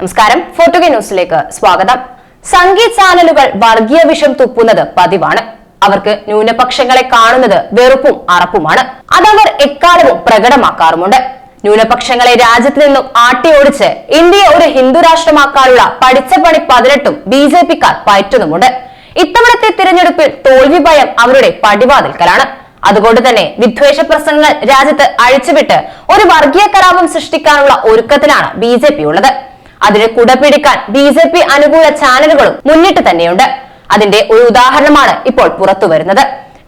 നമസ്കാരം. ഫോർട്ടുഗേ ന്യൂസിലേക്ക് സ്വാഗതം. സംഗീത് ചാനലുകൾ വർഗീയ വിഷം തുപ്പുന്നത് പതിവാണ്. അവർക്ക് ന്യൂനപക്ഷങ്ങളെ കാണുന്നത് വെറുപ്പും അറപ്പുമാണ്. അതവർ എക്കാലവും പ്രകടമാക്കാറുമുണ്ട്. ന്യൂനപക്ഷങ്ങളെ രാജ്യത്ത് നിന്നും ആട്ടിയോടിച്ച് ഇന്ത്യയെ ഒരു ഹിന്ദു രാഷ്ട്രമാക്കാനുള്ള പഠിച്ച പണി പതിനെട്ടും ബി ജെ പിക്കാർ പയറ്റുന്നുമുണ്ട്. ഇത്തവണത്തെ തിരഞ്ഞെടുപ്പിൽ തോൽവി ഭയം അവരുടെ പടിവാതിൽക്കലാണ്. അതുകൊണ്ട് തന്നെ വിദ്വേഷ പ്രസംഗങ്ങൾ രാജ്യത്ത് അഴിച്ചുവിട്ട് ഒരു വർഗീയ കലാപം സൃഷ്ടിക്കാനുള്ള ഒരുക്കത്തിലാണ് ബി ജെ പി ഉള്ളത്. അതിന് കുടപിടിക്കാൻ ബി ജെ പി അനുകൂല ചാനലുകളും മുന്നിട്ട് തന്നെയുണ്ട്. അതിന്റെ ഒരു ഉദാഹരണമാണ് ഇപ്പോൾ പുറത്തു വരുന്നത്.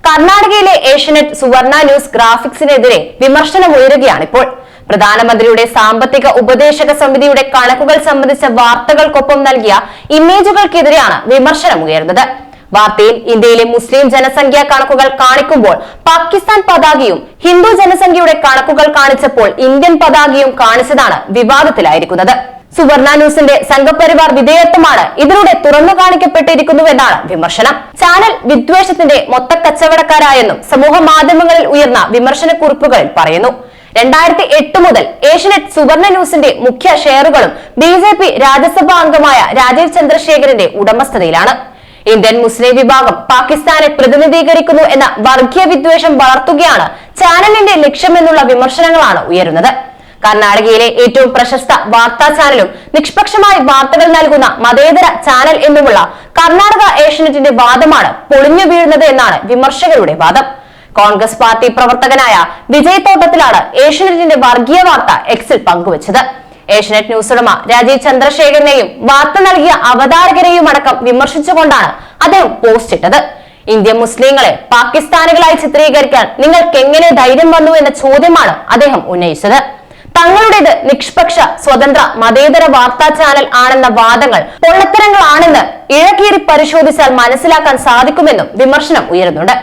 കർണാടകയിലെ ഏഷ്യനെറ്റ് സുവർണ ന്യൂസ് ഗ്രാഫിക്സിനെതിരെ വിമർശനം ഉയരുകയാണിപ്പോൾ. പ്രധാനമന്ത്രിയുടെ സാമ്പത്തിക ഉപദേശക സമിതിയുടെ കണക്കുകൾ സംബന്ധിച്ച വാർത്തകൾക്കൊപ്പം നൽകിയ ഇമേജുകൾക്കെതിരെയാണ് വിമർശനം ഉയർന്നത് വാർത്തയിൽ ഇന്ത്യയിലെ മുസ്ലിം ജനസംഖ്യാ കണക്കുകൾ കാണിക്കുമ്പോൾ പാകിസ്ഥാൻ പതാകയും ഹിന്ദു ജനസംഖ്യയുടെ കണക്കുകൾ കാണിച്ചപ്പോൾ ഇന്ത്യൻ പതാകയും കാണിച്ചതാണ് വിവാദത്തിലായിരിക്കുന്നത്. സുവർണ ന്യൂസിന്റെ സംഘപരിവാർ വിധേയത്വമാണ് ഇതിലൂടെ തുറന്നു കാണിക്കപ്പെട്ടിരിക്കുന്നുവെന്നാണ് വിമർശനം. ചാനൽ വിദ്വേഷത്തിന്റെ മൊത്ത കച്ചവടക്കാരായെന്നും സമൂഹ മാധ്യമങ്ങളിൽ ഉയർന്ന വിമർശന കുറിപ്പുകളിൽ പറയുന്നു. രണ്ടായിരത്തി എട്ട് മുതൽ ഏഷ്യനെറ്റ് സുവർണ ന്യൂസിന്റെ മുഖ്യ ഷെയറുകളും ബി ജെ പി രാജ്യസഭാ അംഗമായ രാജീവ് ചന്ദ്രശേഖരന്റെ ഉടമസ്ഥതയിലാണ്. ഇന്ത്യൻ മുസ്ലിം വിഭാഗം പാകിസ്ഥാനെ പ്രതിനിധീകരിക്കുന്നു എന്ന വർഗീയ വിദ്വേഷം വളർത്തുകയാണ് ചാനലിന്റെ ലക്ഷ്യമെന്നുള്ള വിമർശനങ്ങളാണ് ഉയരുന്നത്. കർണാടകയിലെ ഏറ്റവും പ്രശസ്ത വാർത്താ ചാനലും നിഷ്പക്ഷമായി വാർത്തകൾ നൽകുന്ന മതേതര ചാനൽ എന്നുമുള്ള കർണാടക ഏഷ്യനെറ്റിന്റെ വാദമാണ് പൊളിഞ്ഞു വീഴുന്നത് എന്നാണ് വിമർശകരുടെ വാദം. കോൺഗ്രസ് പാർട്ടി പ്രവർത്തകനായ വിജയ് തോട്ടത്തിലാണ് ഏഷ്യനെറ്റിന്റെ വർഗീയ വാർത്ത എക്സിൽ പങ്കുവച്ചത്. ഏഷ്യനെറ്റ് ന്യൂസ് ഉടമ രാജീവ് ചന്ദ്രശേഖരനെയും വാർത്ത നൽകിയ അവതാരകരെയും അടക്കം വിമർശിച്ചുകൊണ്ടാണ് അദ്ദേഹം പോസ്റ്റ് ഇട്ടത്. ഇന്ത്യൻ മുസ്ലിങ്ങളെ പാകിസ്ഥാനികളായി ചിത്രീകരിക്കാൻ നിങ്ങൾക്ക് എങ്ങനെ ധൈര്യം വന്നു എന്ന ചോദ്യമാണ് അദ്ദേഹം ഉന്നയിച്ചത്. തങ്ങളുടേത് നിഷ്പക്ഷ സ്വതന്ത്ര മതേതര വാർത്താ ചാനൽ ആണെന്ന വാദങ്ങൾ പൊള്ളത്തരങ്ങളാണെന്ന് ഇഴകീറി പരിശോധിച്ചാൽ മനസ്സിലാക്കാൻ സാധിക്കുമെന്നും വിമർശനം ഉയരുന്നുണ്ട്.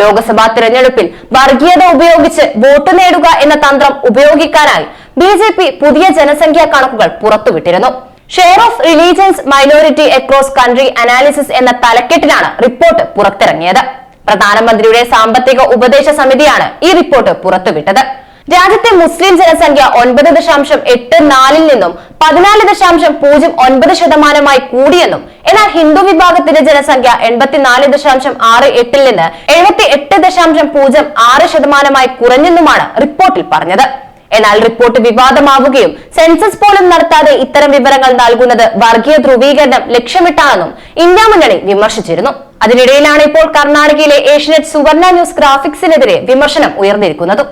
ലോക്സഭാ തിരഞ്ഞെടുപ്പിൽ വർഗീയത ഉപയോഗിച്ച് വോട്ട് നേടുക എന്ന തന്ത്രം ഉപയോഗിക്കാനായി ബി ജെ പി പുതിയ ജനസംഖ്യാ കണക്കുകൾ പുറത്തുവിട്ടിരുന്നു. Share of religions minority across country analysis എന്ന തലക്കെട്ടിലാണ് റിപ്പോർട്ട് പുറത്തിറങ്ങിയത്. പ്രധാനമന്ത്രിയുടെ സാമ്പത്തിക ഉപദേശ സമിതിയാണ് ഈ റിപ്പോർട്ട് പുറത്തുവിട്ടത്. രാജ്യത്തെ മുസ്ലിം ജനസംഖ്യ ഒൻപത് ദശാംശം എട്ട് നാലിൽ നിന്നും പതിനാല് ദശാംശം പൂജ്യം ഒൻപത് ശതമാനമായി കൂടിയെന്നും എന്നാൽ ഹിന്ദു വിഭാഗത്തിന്റെ ജനസംഖ്യ എൺപത്തിനാല് ദശാംശം ആറ് എട്ടിൽ നിന്ന് എഴുപത്തി എട്ട് ദശാംശം പൂജ്യം ആറ് ശതമാനമായി കുറഞ്ഞെന്നുമാണ് റിപ്പോർട്ടിൽ പറഞ്ഞത്. എന്നാൽ റിപ്പോർട്ട് വിവാദമാവുകയും സെൻസസ് പോലും നടത്താതെ ഇത്തരം വിവരങ്ങൾ നൽകുന്നത് വർഗീയ ധ്രുവീകരണം ലക്ഷ്യമിട്ടാണെന്നും ഇന്ത്യ മുന്നണി വിമർശിച്ചിരുന്നു. അതിനിടയിലാണ് ഇപ്പോൾ കർണാടകയിലെ ഏഷ്യനെറ്റ് സുവർണ ന്യൂസ് ഗ്രാഫിക്സിനെതിരെ വിമർശനം ഉയർന്നിരിക്കുന്നതും.